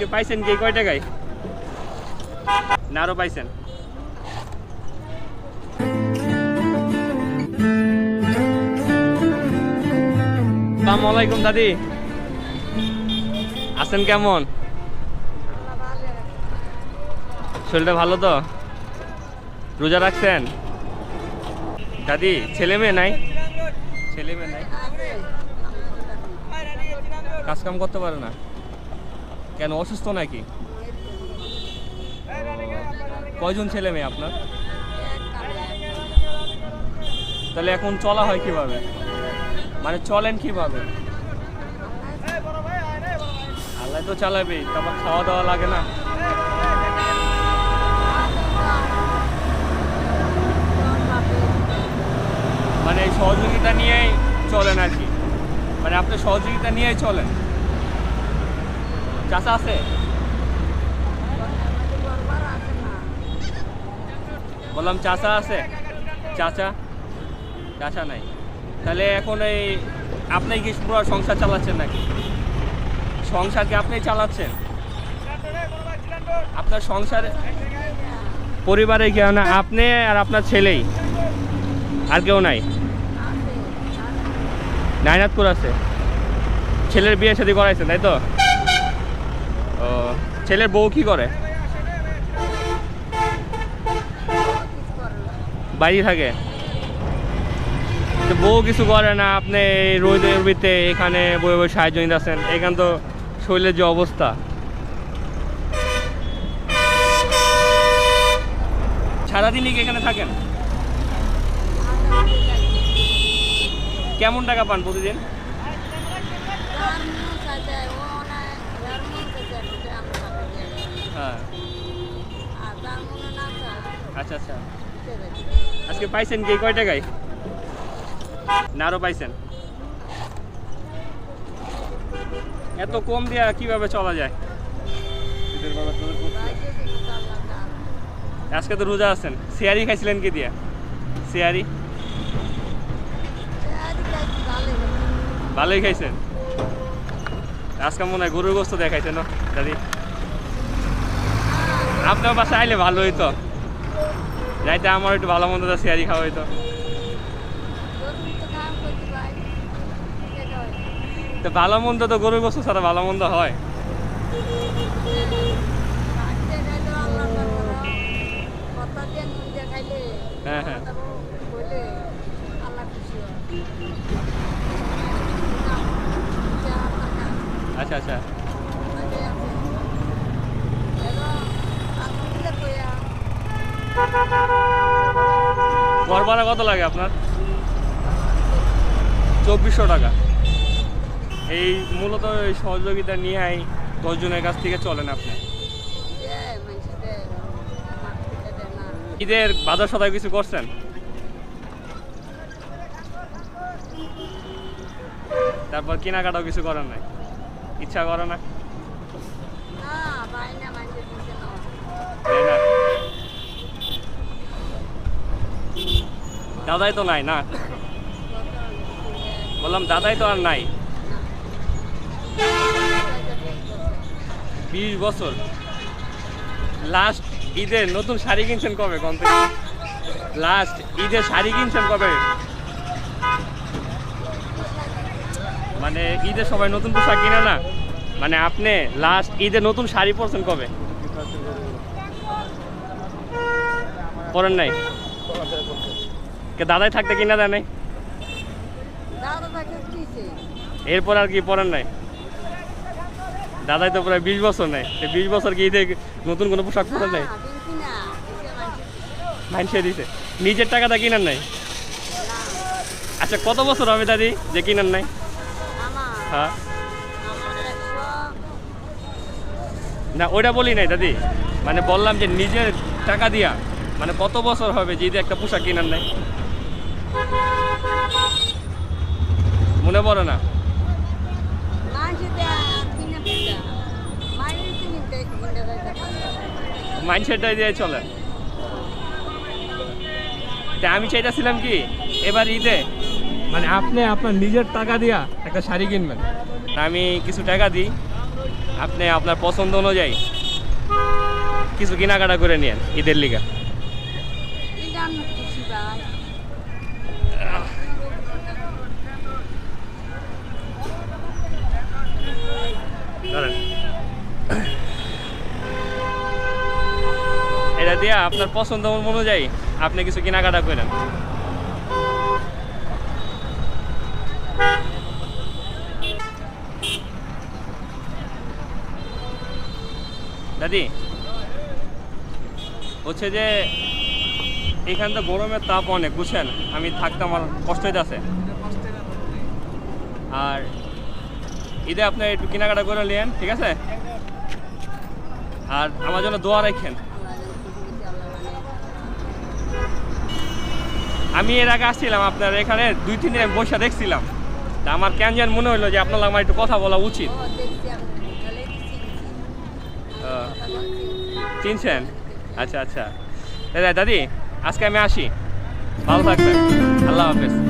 আজকে পাইছেন কি? কয় টাকায়? না আরও পাইছেন। আসসালামু আলাইকুম, দাদি। আছেন কেমন? শরীরটা ভালো তো? রোজা রাখছেন? দাদি, ছেলে মেয়ে নাই? ছেলে মেয়ে নাই? কাজ কাম করতে পারে না? কেন, অসুস্থ নাকি? কয়জন ছেলে মেয়ে আপনার? তাহলে এখন চলা হয় কীভাবে? মানে চলেন কীভাবে? আল্লাহ তো চালাবে, তারপর খাওয়া দাওয়া লাগে না। মানে সহযোগিতা নিয়েই চলেন আর কি। মানে আপনি সহযোগিতা নিয়েই চলেন। চাষা আছে? বললাম চাচা আছে। চাচা? চাচা নাই। তাহলে এখন এই আপনি কি পুরো সংসার চালাচ্ছেন নাকি? সংসার কি আপনি চালাচ্ছেন? আপনার সংসারে পরিবারে কেউ না, আপনি আর আপনার ছেলেই। আর কেউ নাই। নাইনাতপুর আছে। ছেলের বিয়ে শাদী করাইছেন, তাই তো? ছেলের বউ কি করে? বাড়ি থাকে। বউ কিছু করে না, আপনি রোদের ভিতরে এখানে বই বই সাহায্য নিতে আছেন এখান তো শরীরের যে অবস্থা। সারাদিনই কি এখানে থাকেন? কেমন টাকা পান প্রতিদিন? হ্যাঁ। আচ্ছা আচ্ছা। আজকে পাইছেন কি? কয় টাকায়? না আরও পাইছেন। এত কম দিয়া কীভাবে চলা যায়? আজকে তো রোজা আছেন। সিয়ারি খাইছিলেন কি দিয়া? সিয়ারি ভালোই খাইছেন। আজকে মনে হয় গরুর গোস্ত দেখাইছেন না? দাদি? আপনার বাসায় আইলে ভালো হইতো। যাইতে আমার একটু ভালো মন্দ সিয়ারি খাওয়া হইতো। তো ভালো মন্দ তো গরুর গোস্ত ছাড়া ভালো মন্দ হয়। হ্যাঁ, হ্যাঁ। আচ্ছা আচ্ছা। ঘর ভাড়া কত লাগে আপনার? চব্বিশশো টাকা। এই মূলত এই সহযোগিতা নিয়ে দশজনের কাছ থেকে চলেন আপনি। ঈদের বাজার সদায় কিছু করছেন? তারপর কেনাকাটাও কিছু করেন নাই? ইচ্ছা করে না দেয় না দাদাই তো নাই না? বললাম, দাদাই তো আর নাই। বিশ বছর। লাস্ট ঈদের নতুন শাড়ি কিনছেন কবে? কম থেকে? লাস্ট ঈদের শাড়ি কিনছেন কবে? মানে ঈদের সবাই নতুন পোশাক কিনে না? মানে আপনি লাস্ট ঈদে নতুন শাড়ি পরছেন কবে? পরেন নাই? দাদাই থাকতে কিনা দেয় নাই? এরপর আর কি পরেন নাই? দাদাই তো প্রায় বিশ বছর নেই বিশ বছর কি ঈদে নতুন কোনো পোশাক পরে নাই? মাইনসে দিছে। নিজের টাকাটা কিনার নাই? আচ্ছা কত বছর হবে দাদি যে কিনার নাই? হ্যাঁ। না ওইটা বলি নাই দাদি। মানে বললাম যে নিজের টাকা দিয়া মানে কত বছর হবে যে ঈদে একটা পোশাক কিনার নাই? মনে পড়ে না? মাইন্ডসেটটাই দিয়ে চলে। তা আমি চাইতেছিলাম কি, এবার ঈদে মানে আপনি আপনার নিজের টাকা দিয়া একটা শাড়ি কিনবেন। আমি কিছু টাকা দিই, আপনি আপনার পছন্দ অনুযায়ী কিছু কেনাকাটা করে নিয়েন ঈদের লিগা। দিয়ে আপনার পছন্দ অনুযায়ী আপনি কিছু কেনাকাটা করেন। দাদি, হচ্ছে যে এখান তো গরমের তাপ অনেক, বুঝছেন? আমি থাকতে আমার কষ্ট হইতেছে। আর ঈদে আপনি একটু কেনাকাটা করে নিয়েন, ঠিক আছে? আর আমার জন্য দোয়া রাখেন। আমি এর আগে আসছিলাম আপনার এখানে, দুই, তিন দিন বসে দেখছিলাম। তা আমার কেন যেন মনে হলো যে আপনার আমার একটু কথা বলা উচিত। চিনছেন আচ্ছা আচ্ছা। দাদা দাদি, আজকে আমি আসি। ভালো থাকবেন। আল্লাহ হাফেজ।